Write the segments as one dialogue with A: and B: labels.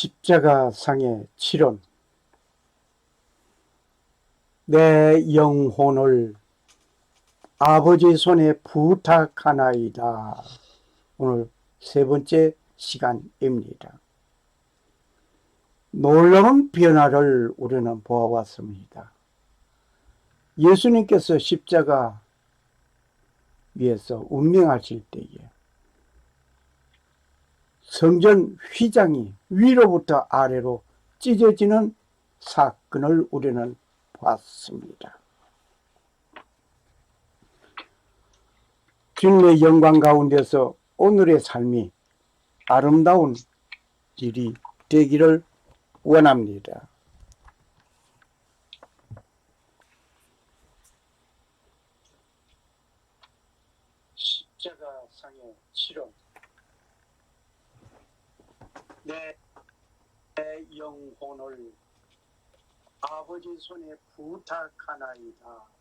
A: 십자가 상의 치론 내 영혼을 아버지 손에 부탁하나이다. 오늘 세 번째 시간입니다. 놀라운 변화를 우리는 보아왔습니다. 예수님께서 십자가 위에서 운명하실 때에 성전 휘장이 위로부터 아래로 찢어지는 사건을 우리는 봤습니다. 주님의 영광 가운데서 오늘의 삶이 아름다운 일이 되기를 원합니다. 십자가 상의 치료 내, 내 영혼을 아버지 손에 부탁하나이다.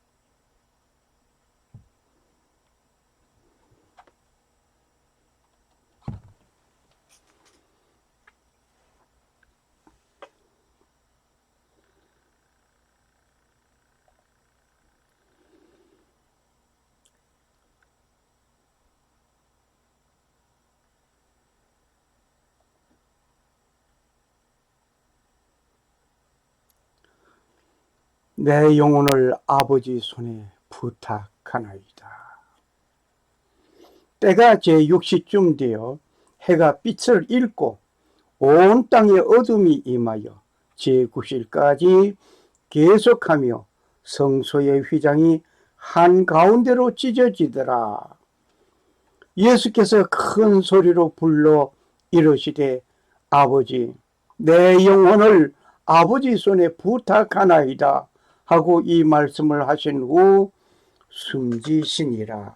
A: 내 영혼을 아버지 손에 부탁하나이다. 때가 제 6시쯤 되어 해가 빛을 잃고 온 땅에 어둠이 임하여 제 9시까지 계속하며 성소의 휘장이 한가운데로 찢어지더라. 예수께서 큰 소리로 불러 이르시되 아버지 내 영혼을 아버지 손에 부탁하나이다. 하고 이 말씀을 하신 후 숨지시니라.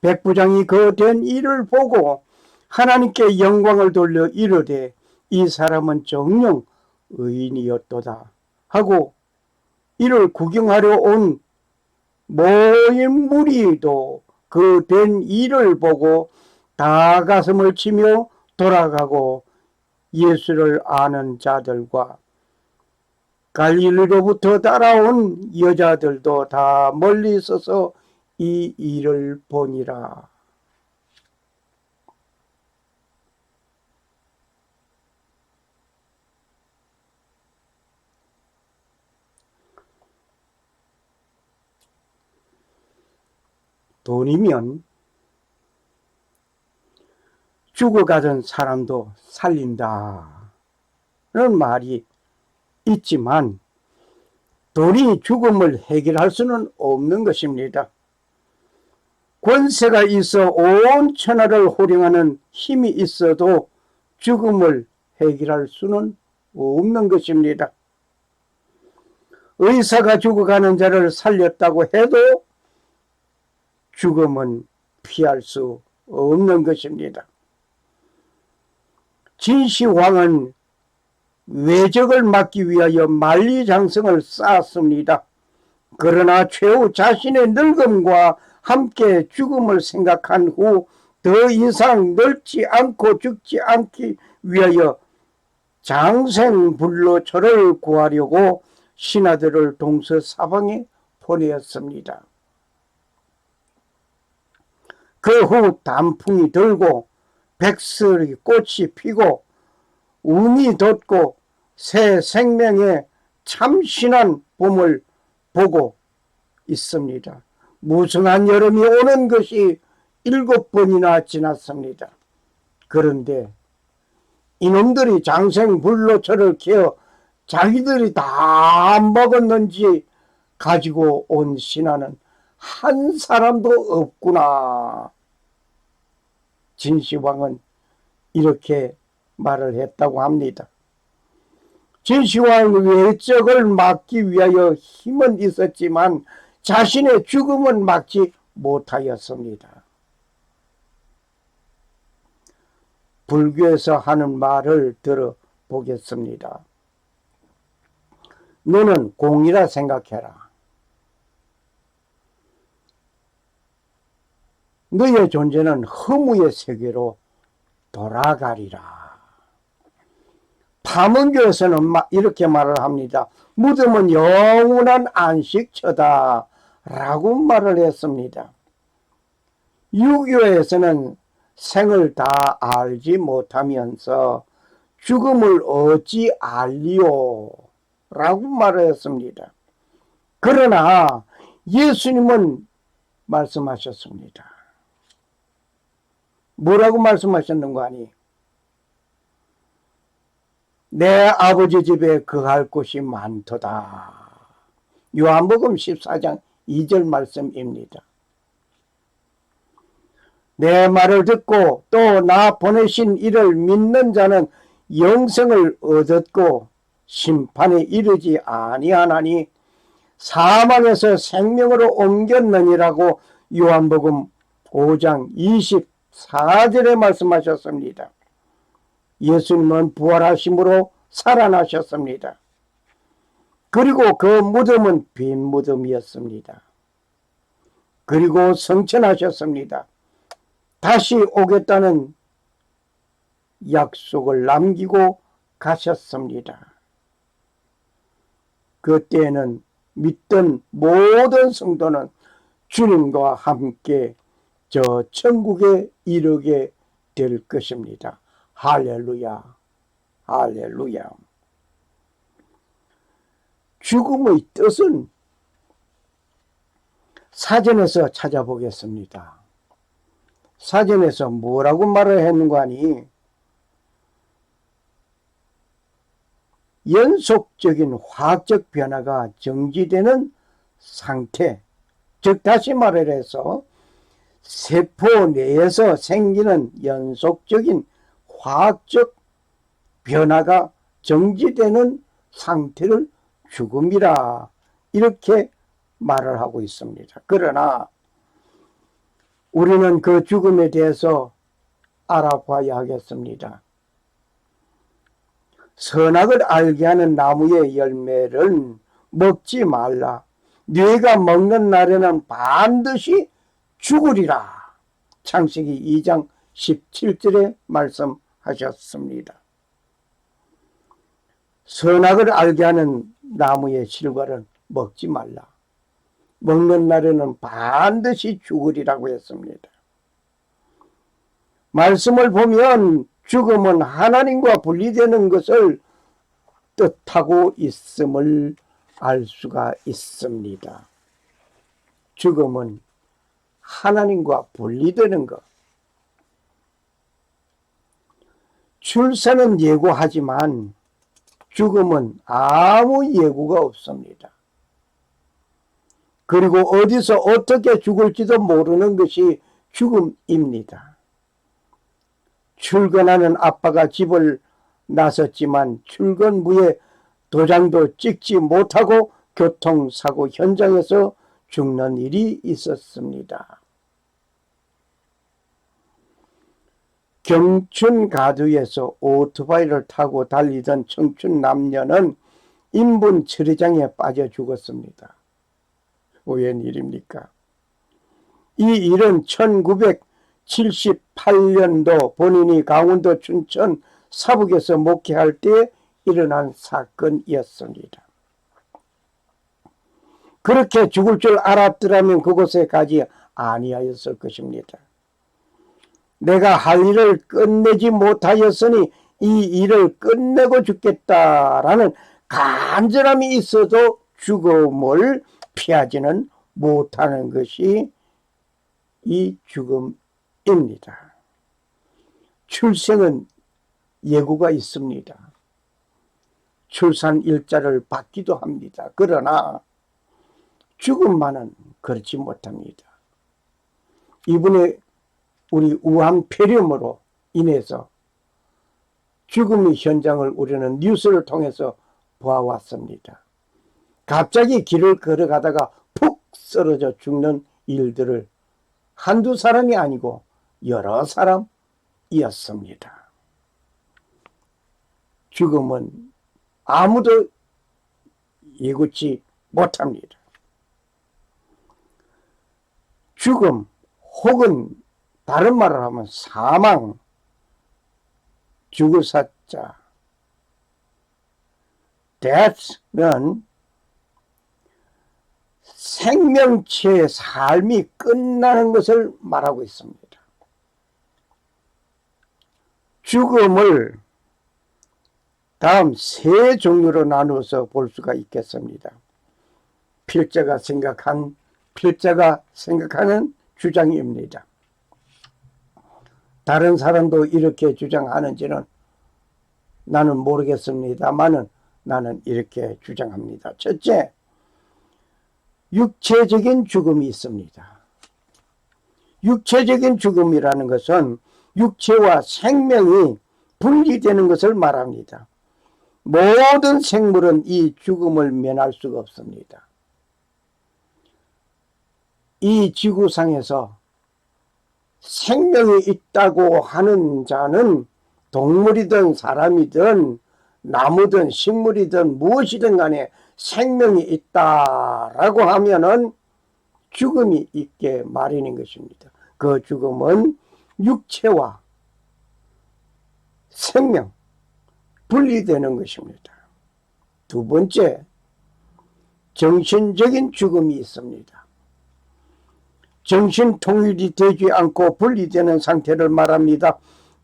A: 백부장이 그 된 일을 보고 하나님께 영광을 돌려 이르되 이 사람은 정령 의인이었도다 하고 이를 구경하려 온 모인 무리도 그 된 일을 보고 다 가슴을 치며 돌아가고 예수를 아는 자들과 갈릴리로부터 따라온 여자들도 다 멀리 서서 이 일을 보니라. 돈이면 죽어가던 사람도 살린다. 는 말이 있지만 돈이 죽음을 해결할 수는 없는 것입니다. 권세가 있어 온 천하를 호령하는 힘이 있어도 죽음을 해결할 수는 없는 것입니다. 의사가 죽어가는 자를 살렸다고 해도 죽음은 피할 수 없는 것입니다. 진시황은 외적을 막기 위하여 만리장성을 쌓았습니다. 그러나 최후 자신의 늙음과 함께 죽음을 생각한 후 더 이상 늙지 않고 죽지 않기 위하여 장생불로 저를 구하려고 신하들을 동서 사방에 보내었습니다. 그 후 단풍이 들고 백설이 꽃이 피고 운이 돋고 새 생명의 참신한 봄을 보고 있습니다. 무성한 여름이 오는 것이 일곱 번이나 지났습니다. 그런데 이놈들이 장생불로 저를 키워 자기들이 다 먹었는지 가지고 온 신하는 한 사람도 없구나. 진시황은 이렇게 말을 했다고 합니다. 진시황 외적을 막기 위하여 힘은 있었지만 자신의 죽음은 막지 못하였습니다. 불교에서 하는 말을 들어보겠습니다. 너는 공이라 생각해라. 너의 존재는 허무의 세계로 돌아가리라. 탐험교에서는 마- 이렇게 말을 합니다. 무덤은 영원한 안식처다. 라고 말을 했습니다. 유교에서는 생을 다 알지 못하면서 죽음을 어찌 알리오? 라고 말을 했습니다. 그러나 예수님은 말씀하셨습니다. 뭐라고 말씀하셨는가 하니? 내 아버지 집에 거할 곳이 많도다. 요한복음 14장 2절 말씀입니다. 내 말을 듣고 또 나 보내신 이를 믿는 자는 영생을 얻었고 심판에 이르지 아니하나니 사망에서 생명으로 옮겼느니라고 요한복음 5장 24절에 말씀하셨습니다. 예수님은 부활하심으로 살아나셨습니다. 그리고 그 무덤은 빈 무덤이었습니다. 그리고 성천하셨습니다. 다시 오겠다는 약속을 남기고 가셨습니다. 그때에는 믿던 모든 성도는 주님과 함께 저 천국에 이르게 될 것입니다. 할렐루야, 할렐루야. 죽음의 뜻은 사전에서 찾아보겠습니다. 사전에서 뭐라고 말을 했는가 하니 연속적인 화학적 변화가 정지되는 상태, 즉 다시 말을 해서 세포 내에서 생기는 연속적인 화학적 변화가 정지되는 상태를 죽음이라 이렇게 말을 하고 있습니다. 그러나 우리는 그 죽음에 대해서 알아봐야 하겠습니다. 선악을 알게 하는 나무의 열매를 먹지 말라. 네가 먹는 날에는 반드시 죽으리라. 창세기 2장 17절에 말씀 하셨습니다. 선악을 알게 하는 나무의 실과를 먹지 말라. 먹는 날에는 반드시 죽으리라고 했습니다. 말씀을 보면 죽음은 하나님과 분리되는 것을 뜻하고 있음을 알 수가 있습니다. 죽음은 하나님과 분리되는 것. 출세는 예고하지만 죽음은 아무 예고가 없습니다. 그리고 어디서 어떻게 죽을지도 모르는 것이 죽음입니다. 출근하는 아빠가 집을 나섰지만 출근부에 도장도 찍지 못하고 교통사고 현장에서 죽는 일이 있었습니다. 경춘 가두에서 오토바이를 타고 달리던 청춘 남녀는 인분 처리장에 빠져 죽었습니다. 웬일입니까? 이 일은 1978년도 본인이 강원도 춘천 사북에서 목회할 때 일어난 사건이었습니다. 그렇게 죽을 줄 알았더라면 그곳에 가지 아니하였을 것입니다. 내가 할 일을 끝내지 못하였으니 이 일을 끝내고 죽겠다라는 간절함이 있어도 죽음을 피하지는 못하는 것이 이 죽음입니다. 출생은 예고가 있습니다. 출산 일자를 받기도 합니다. 그러나 죽음만은 그렇지 못합니다. 이분의 우리 우한 폐렴으로 인해서 죽음의 현장을 우리는 뉴스를 통해서 보아왔습니다. 갑자기 길을 걸어가다가 푹 쓰러져 죽는 일들을 한두 사람이 아니고 여러 사람이었습니다. 죽음은 아무도 예고치 못합니다. 죽음 혹은 다른 말을 하면 사망, 죽을 사자, death는 생명체의 삶이 끝나는 것을 말하고 있습니다. 죽음을 다음 세 종류로 나누어서 볼 수가 있겠습니다. 필자가 생각한 필자가 생각하는 주장입니다. 다른 사람도 이렇게 주장하는지는 나는 모르겠습니다만은 나는 이렇게 주장합니다. 첫째, 육체적인 죽음이 있습니다. 육체적인 죽음이라는 것은 육체와 생명이 분리되는 것을 말합니다. 모든 생물은 이 죽음을 면할 수가 없습니다. 이 지구상에서 생명이 있다고 하는 자는 동물이든 사람이든 나무든 식물이든 무엇이든 간에 생명이 있다라고 하면은 죽음이 있게 마련인 것입니다. 그 죽음은 육체와 생명 분리되는 것입니다. 두 번째, 정신적인 죽음이 있습니다. 정신 통일이 되지 않고 분리되는 상태를 말합니다.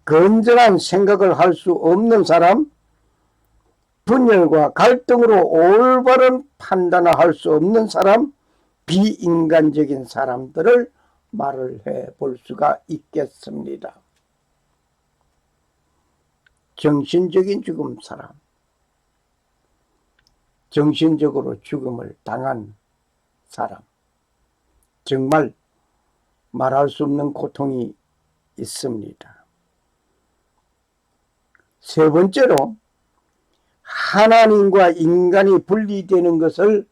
A: 건전한 생각을 할 수 없는 사람, 분열과 갈등으로 올바른 판단을 할 수 없는 사람, 비인간적인 사람들을 말을 해 볼 수가 있겠습니다. 정신적인 죽음 사람, 정신적으로 죽음을 당한 사람, 정말 말할 수 없는 고통이 있습니다. 세 번째로 하나님과 인간이 분리되는 것을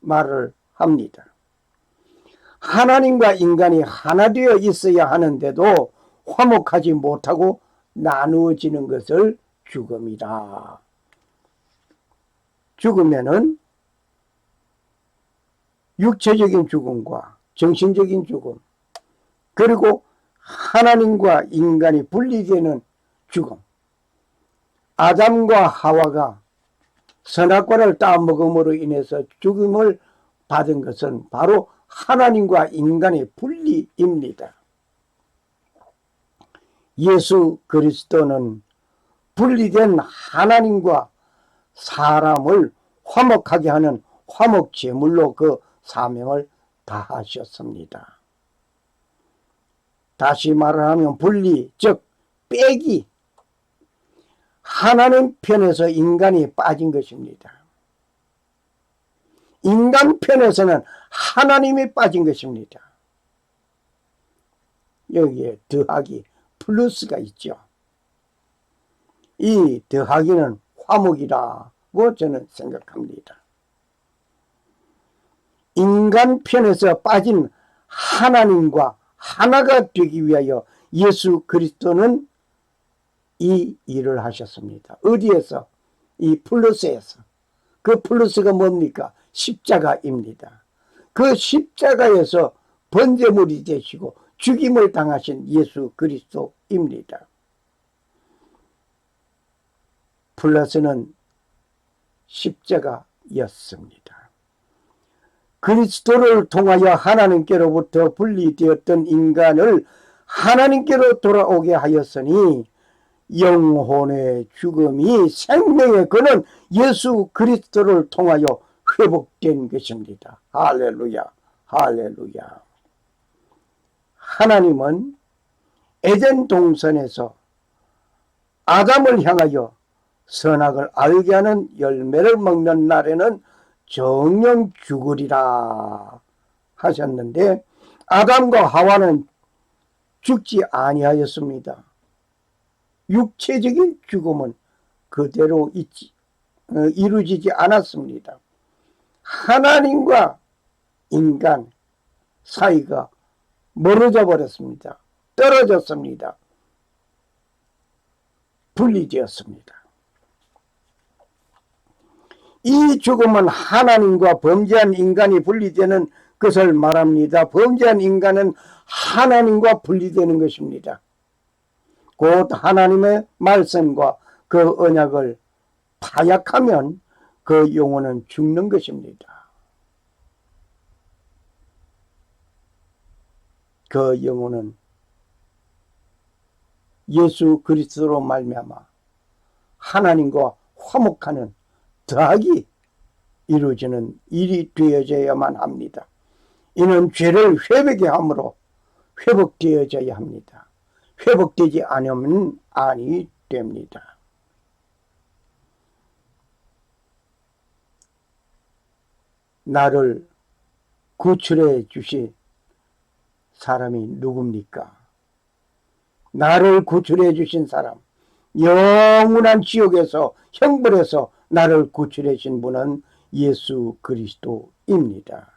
A: 말을 합니다. 하나님과 인간이 하나 되어 있어야 하는데도 화목하지 못하고 나누어지는 것을 죽음이다. 죽으면은 육체적인 죽음과 정신적인 죽음, 그리고 하나님과 인간이 분리되는 죽음. 아담과 하와가 선악과를 따먹음으로 인해서 죽음을 받은 것은 바로 하나님과 인간의 분리입니다. 예수 그리스도는 분리된 하나님과 사람을 화목하게 하는 화목 제물로 그 사명을 다하셨습니다. 다시 말을 하면 분리, 즉 빼기. 하나님 편에서 인간이 빠진 것입니다. 인간 편에서는 하나님이 빠진 것입니다. 여기에 더하기 플러스가 있죠. 이 더하기는 화목이라고 저는 생각합니다. 인간 편에서 빠진 하나님과 하나가 되기 위하여 예수 그리스도는 이 일을 하셨습니다. 어디에서? 이 플러스에서. 그 플러스가 뭡니까? 십자가입니다. 그 십자가에서 번제물이 되시고 죽임을 당하신 예수 그리스도입니다. 플러스는 십자가였습니다. 그리스도를 통하여 하나님께로부터 분리되었던 인간을 하나님께로 돌아오게 하였으니 영혼의 죽음이 생명의 그는 예수 그리스도를 통하여 회복된 것입니다. 할렐루야, 할렐루야. 하나님은 에덴 동산에서 아담을 향하여 선악을 알게 하는 열매를 먹는 날에는 정령 죽으리라 하셨는데 아담과 하와는 죽지 아니하였습니다. 육체적인 죽음은 그대로 있지, 어, 이루어지지 않았습니다. 하나님과 인간 사이가 멀어져 버렸습니다. 떨어졌습니다. 분리되었습니다. 이 죽음은 하나님과 범죄한 인간이 분리되는 것을 말합니다. 범죄한 인간은 하나님과 분리되는 것입니다. 곧 하나님의 말씀과 그 언약을 파약하면 그 영혼은 죽는 것입니다. 그 영혼은 예수 그리스도로 말미암아 하나님과 화목하는 더하기 이루어지는 일이 되어져야만 합니다. 이는 죄를 회복해 함으로 회복되어져야 합니다. 회복되지 않으면 아니 됩니다. 나를 구출해 주신 사람이 누굽니까? 나를 구출해 주신 사람, 영원한 지옥에서 형벌에서 나를 구출해 주신 분은 예수 그리스도입니다.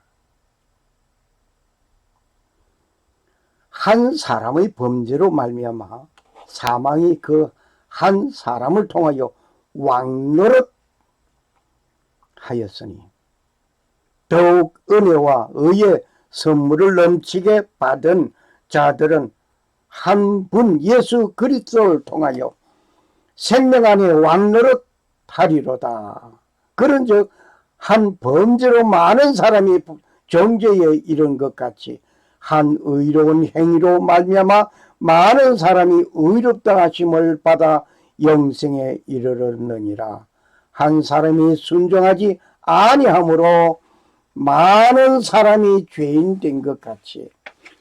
A: 한 사람의 범죄로 말미암아 사망이 그 한 사람을 통하여 왕노릇 하였으니 더욱 은혜와 의의 선물을 넘치게 받은 자들은 한 분 예수 그리스도를 통하여 생명 안에 왕노릇 하리로다. 그런즉 한 범죄로 많은 사람이 정죄에 이른 것 같이 한 의로운 행위로 말미암아 많은 사람이 의롭다 하심을 받아 영생에 이르렀느니라. 한 사람이 순종하지 아니함으로 많은 사람이 죄인 된 것 같이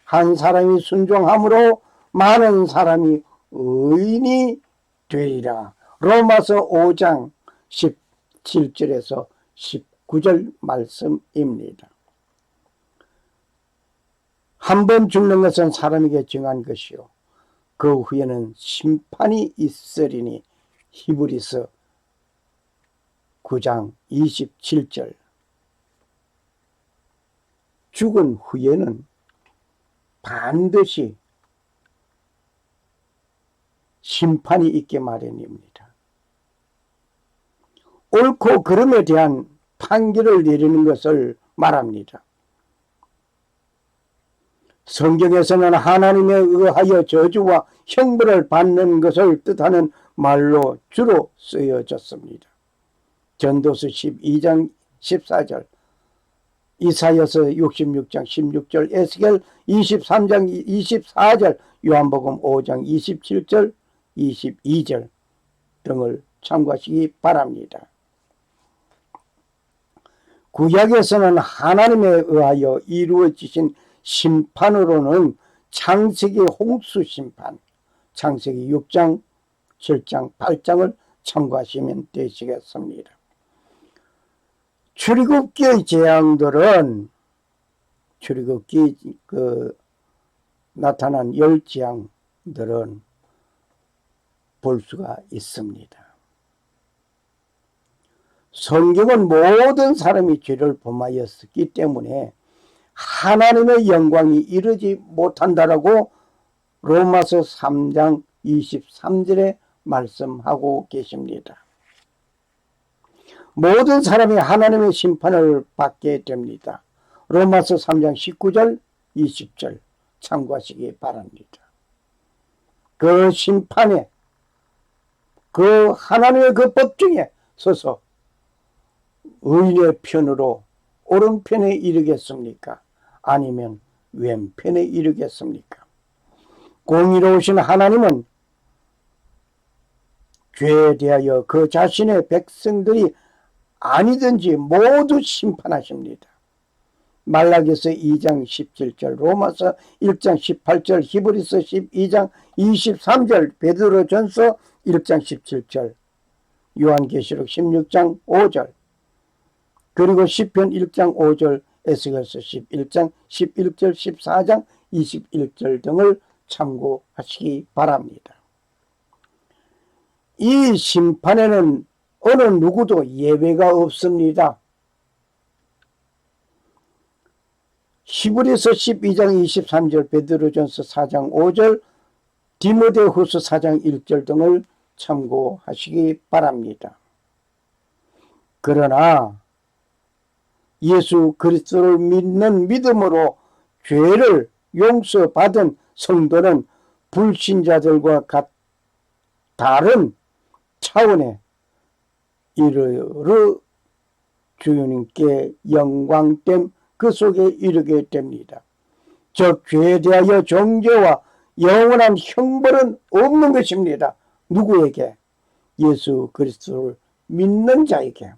A: 한 사람이 순종함으로 많은 사람이 의인이 되리라. 로마서 5장 17절에서 19절 말씀입니다. 한 번 죽는 것은 사람에게 정한 것이요. 그 후에는 심판이 있으리니 히브리서 9장 27절 죽은 후에는 반드시 심판이 있게 마련입니다. 옳고 그름에 대한 판결을 내리는 것을 말합니다. 성경에서는 하나님에 의하여 저주와 형벌을 받는 것을 뜻하는 말로 주로 쓰여졌습니다. 전도서 12장 14절, 이사여서 66장 16절, 에스겔 23장 24절, 요한복음 5장 27절, 22절 등을 참고하시기 바랍니다. 구약에서는 하나님에 의하여 이루어지신 심판으로는 창세기 홍수 심판, 창세기 6장, 7장, 8장을 참고하시면 되시겠습니다. 출애굽기의 재앙들은 출애굽기 그 나타난 열 재앙들은 볼 수가 있습니다. 성경은 모든 사람이 죄를 범하였기 때문에 하나님의 영광이 이르지 못한다라고 로마서 3장 23절에 말씀하고 계십니다. 모든 사람이 하나님의 심판을 받게 됩니다. 로마서 3장 19절 20절 참고하시기 바랍니다. 그 심판에 그 하나님의 그 법중에 서서 의인의 편으로 오른편에 이르겠습니까? 아니면 왼편에 이르겠습니까? 공의로우신 하나님은 죄에 대하여 그 자신의 백성들이 아니든지 모두 심판하십니다. 말라기서 2장 17절, 로마서 1장 18절, 히브리서 12장 23절, 베드로전서 1장 17절, 요한계시록 16장 5절, 그리고 10편 1장 5절, 에스겔서 11장 11절, 14장 21절 등을 참고하시기 바랍니다. 이 심판에는 어느 누구도 예외가 없습니다. 히브리서 12장 23절, 베드로전서 4장 5절, 디모데후서 4장 1절 등을 참고하시기 바랍니다. 그러나 예수 그리스도를 믿는 믿음으로 죄를 용서받은 성도는 불신자들과 같 다른 차원에 이르러 주님께 영광됨 그 속에 이르게 됩니다. 즉 죄에 대하여 정죄와 영원한 형벌은 없는 것입니다. 누구에게? 예수 그리스도를 믿는 자에게.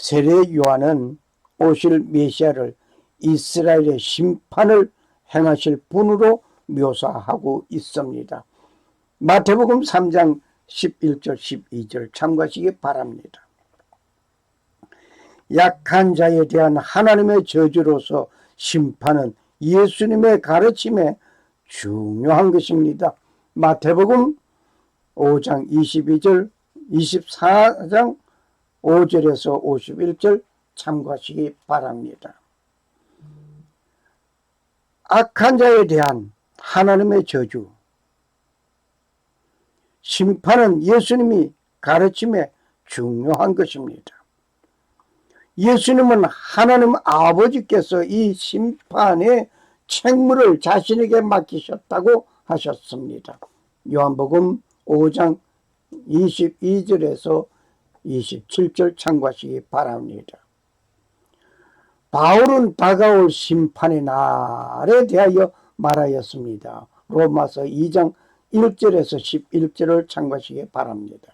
A: 세례 요한은 오실 메시아를 이스라엘의 심판을 행하실 분으로 묘사하고 있습니다. 마태복음 3장 11절 12절 참고하시기 바랍니다. 약한 자에 대한 하나님의 저주로서 심판은 예수님의 가르침에 중요한 것입니다. 마태복음 5장 22절 24장 5절에서 51절 참고하시기 바랍니다. 악한 자에 대한 하나님의 저주 심판은 예수님이 가르침에 중요한 것입니다. 예수님은 하나님 아버지께서 이 심판의 책무를 자신에게 맡기셨다고 하셨습니다. 요한복음 5장 22절에서 27절 참고하시기 바랍니다. 바울은 다가올 심판의 날에 대하여 말하였습니다. 로마서 2장 1절에서 11절을 참고하시기 바랍니다.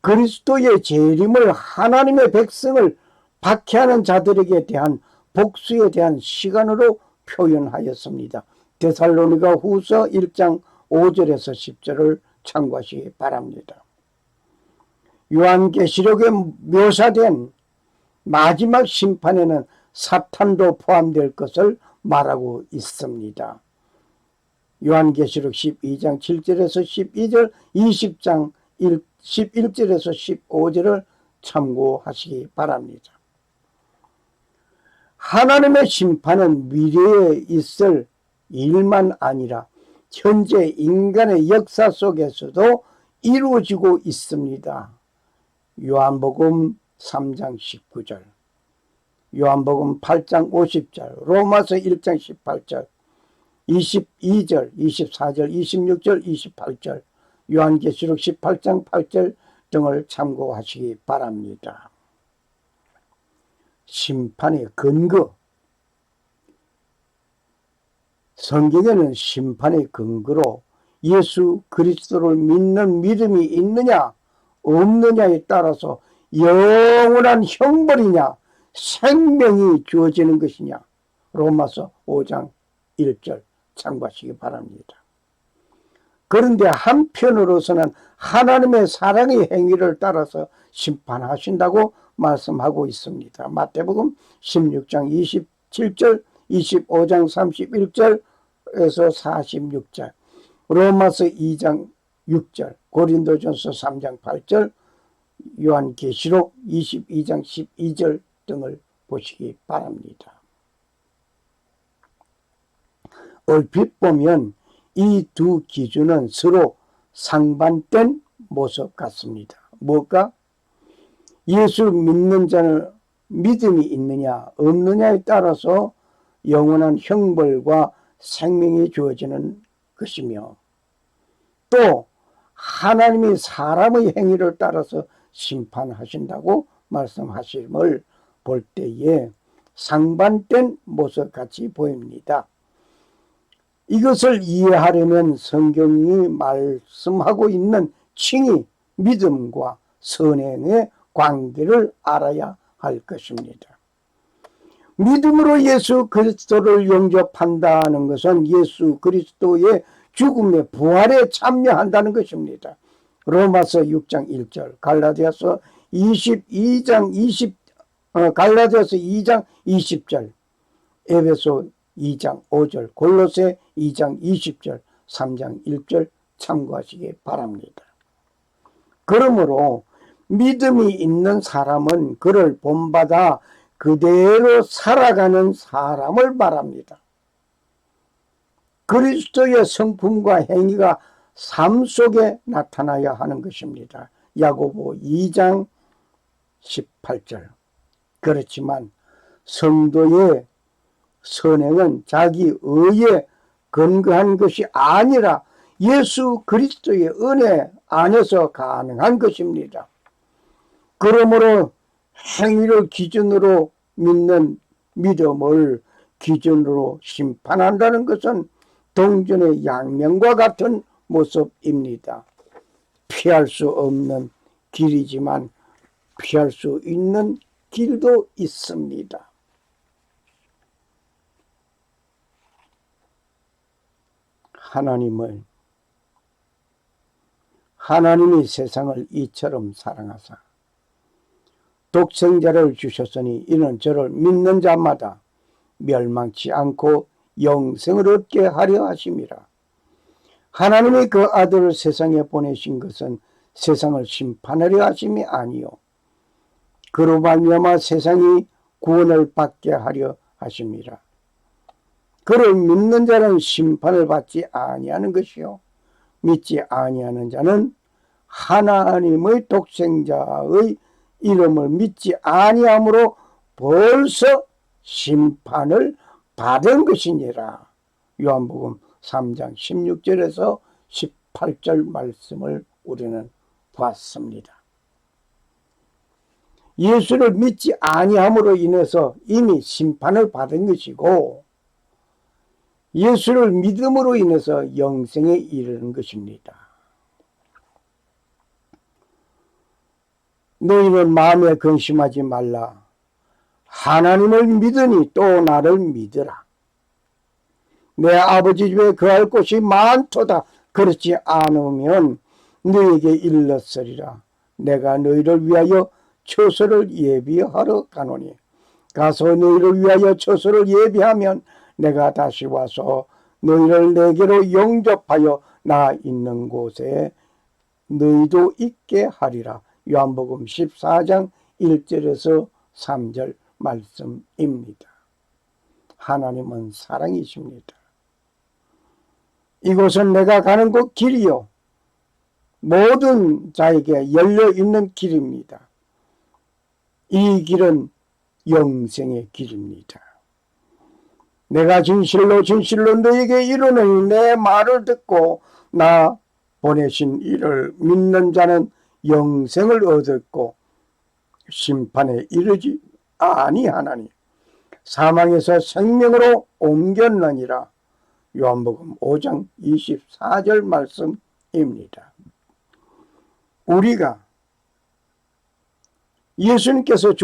A: 그리스도의 재림을 하나님의 백성을 박해하는 자들에게 대한 복수에 대한 시간으로 표현하였습니다. 데살로니가 후서 1장 5절에서 10절을 참고하시기 바랍니다. 요한계시록에 묘사된 마지막 심판에는 사탄도 포함될 것을 말하고 있습니다. 요한계시록 12장 7절에서 12절, 20장 1, 11절에서 15절을 참고하시기 바랍니다. 하나님의 심판은 미래에 있을 일만 아니라 현재 인간의 역사 속에서도 이루어지고 있습니다. 요한복음 3장 19절, 요한복음 8장 50절, 로마서 1장 18절, 22절, 24절, 26절, 28절, 요한계시록 18장 8절 등을 참고하시기 바랍니다. 심판의 근거 성경에는 심판의 근거로 예수 그리스도를 믿는 믿음이 있느냐 없느냐에 따라서 영원한 형벌이냐 생명이 주어지는 것이냐 로마서 5장 1절 참고하시기 바랍니다. 그런데 한편으로서는 하나님의 사랑의 행위를 따라서 심판하신다고 말씀하고 있습니다. 마태복음 16장 27절, 25장 31절에서 46절, 로마서 2장 6절, 고린도전서 3장 8절, 요한계시록 22장 12절 등을 보시기 바랍니다. 얼핏 보면 이 두 기준은 서로 상반된 모습 같습니다. 뭐가? 예수 믿는 자는 믿음이 있느냐 없느냐에 따라서 영원한 형벌과 생명이 주어지는 것이며 또 하나님이 사람의 행위를 따라서 심판하신다고 말씀하심을 볼 때에 상반된 모습 같이 보입니다. 이것을 이해하려면 성경이 말씀하고 있는 칭의, 믿음과 선행의 관계를 알아야 할 것입니다. 믿음으로 예수 그리스도를 영접한다는 것은 예수 그리스도의 죽음의 부활에 참여한다는 것입니다. 로마서 6장 1절, 갈라디아서 22장 20, 어, 갈라디아서 2장 20절, 에베소 2장 5절, 골로새 2장 20절, 3장 1절 참고하시기 바랍니다. 그러므로 믿음이 있는 사람은 그를 본받아 그대로 살아가는 사람을 말합니다. 그리스도의 성품과 행위가 삶 속에 나타나야 하는 것입니다. 야고보 2장 18절. 그렇지만 성도의 선행은 자기 의에 근거한 것이 아니라 예수 그리스도의 은혜 안에서 가능한 것입니다. 그러므로 행위를 기준으로 믿는 믿음을 기준으로 심판한다는 것은 동전의 양면과 같은 모습입니다. 피할 수 없는 길이지만 피할 수 있는 길도 있습니다. 하나님은 하나님이 세상을 이처럼 사랑하사 독생자를 주셨으니 이는 저를 믿는 자마다 멸망치 않고 영생을 얻게 하려 하심이라. 하나님이 그 아들을 세상에 보내신 것은 세상을 심판하려 하심이 아니요 그로 말미암아 세상이 구원을 받게 하려 하심이라. 그를 믿는 자는 심판을 받지 아니하는 것이요 믿지 아니하는 자는 하나님의 독생자의 이름을 믿지 아니함으로 벌써 심판을 받은 것이니라. 요한복음 3장 16절에서 18절 말씀을 우리는 보았습니다. 예수를 믿지 아니함으로 인해서 이미 심판을 받은 것이고 예수를 믿음으로 인해서 영생에 이르는 것입니다. 너희는 마음에 근심하지 말라. 하나님을 믿으니 또 나를 믿으라. 내 아버지 집에 거할 곳이 많도다. 그렇지 않으면 너에게 일렀으리라. 내가 너희를 위하여 처소를 예비하러 가노니 가서 너희를 위하여 처소를 예비하면 내가 다시 와서 너희를 내게로 영접하여 나 있는 곳에 너희도 있게 하리라. 요한복음 14장 1절에서 3절 말씀입니다. 하나님은 사랑이십니다. 이곳은 내가 가는 곳 길이요. 모든 자에게 열려 있는 길입니다. 이 길은 영생의 길입니다. 내가 진실로 진실로 너에게 이르노니 내 말을 듣고 나 보내신 이를 믿는 자는 영생을 얻었고 심판에 이르지 아니하나니 사망에서 생명으로 옮겼느니라 요한복음 5장 24절 말씀입니다. 우리가 예수님께서